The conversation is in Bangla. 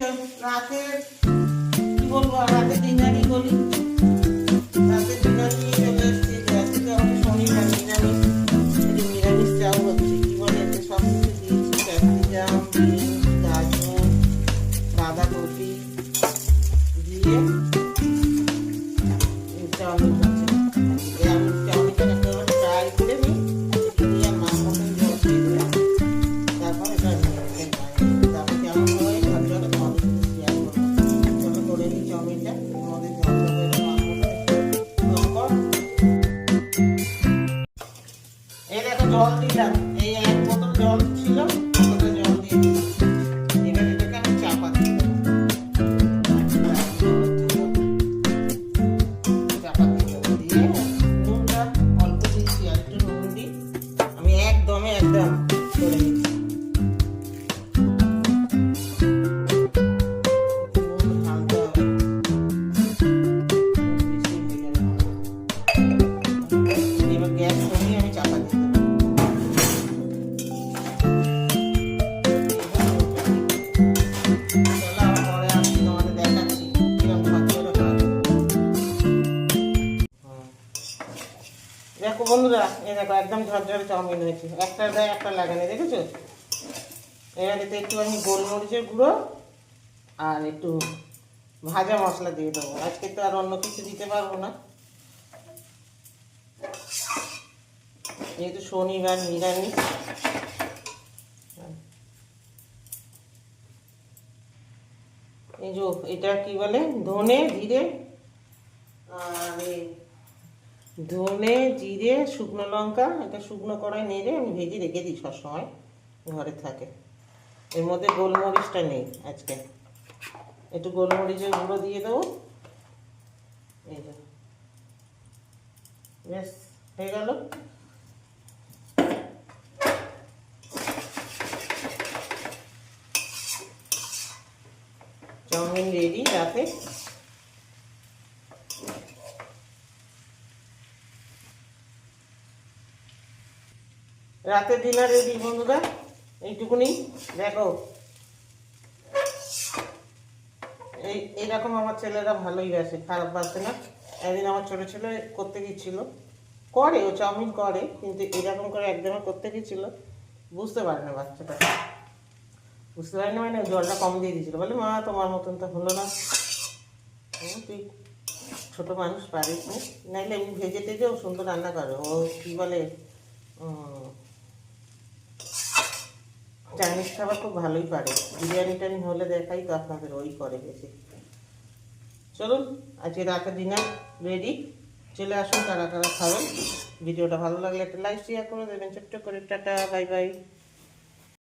রাতে কি বলব? রাতে ডিনারই বলি। রাতে ডিনার জল দিলাম এই এক বোতল জল ছিল বোতলটা জল দিয়ে এবার এটাকে আমি চাপা দিই চাপা দিয়ে দিয়ে নুনটা অল্প দিয়েছি আর একটু নুন দিই আমি একদমে একদম দেখো বন্ধুরা, এই দেখো একদম ঝরঝরে চাউমিন হয়েছে একটা দেয় একটা লাগানি, দেখেছ? এবার এতে একটু আমি গোলমরিচের গুঁড়ো আর একটু ভাজা মশলা দিয়ে দেবো। আজকে তো আর অন্য কিছু দিতে পারব না। যেহেতু শনিবার নিরামিষ। এই যে, এটা কি বলে? ধনে, জিরে আর ধনে, জিরে, শুকনো লঙ্কা এটা শুকনো কড়াই নেড়ে আমি ভেজে রেখে দিই সবসময় ঘরে থাকে। এর মধ্যে গোলমরিচটা নেই আজকে। একটু গোলমরিচের গুঁড়ো দিয়ে দেবো। এই যে। বেশ হয়ে গেল। চাউমিন রেডি রাতে। রাতের ডিনার রেডি বন্ধুরা। এইটুকুনি, দেখো। এই, এইরকম আমার ছেলেরা ভালোই বাসে খারাপ বাসে না। একদিন আমার ছোটো ছেলে করতে গিয়েছিল। করে, ও চাউমিন করে, কিন্তু এরকম করে একদমই করতে গিয়েছিল। বুঝতে পারে না বাচ্চাটা। বুঝতে পারে না মানে জলটা কম দিয়ে দিয়েছিল। বলে, মা, তোমার মতন তো হলো না। তুই ছোটো মানুষ, পারিস নাইলে এমনি ভেজে টেজেও সুন্দর রান্না করে। ও কী বলে চাইনিজ খাবার খুব ভালোই পারে। বিরিয়ানি টানি হলে দেখাই তো আপনাদের ওই করে বেশি। চলুন, আজকে রাতের ডিনার রেডি চলে আসুন, তারা তারা খাবেন। ভিডিওটা ভালো লাগলে একটা লাইক শেয়ার করে দেবেন। ছোট্ট করে, টাটা বাই বাই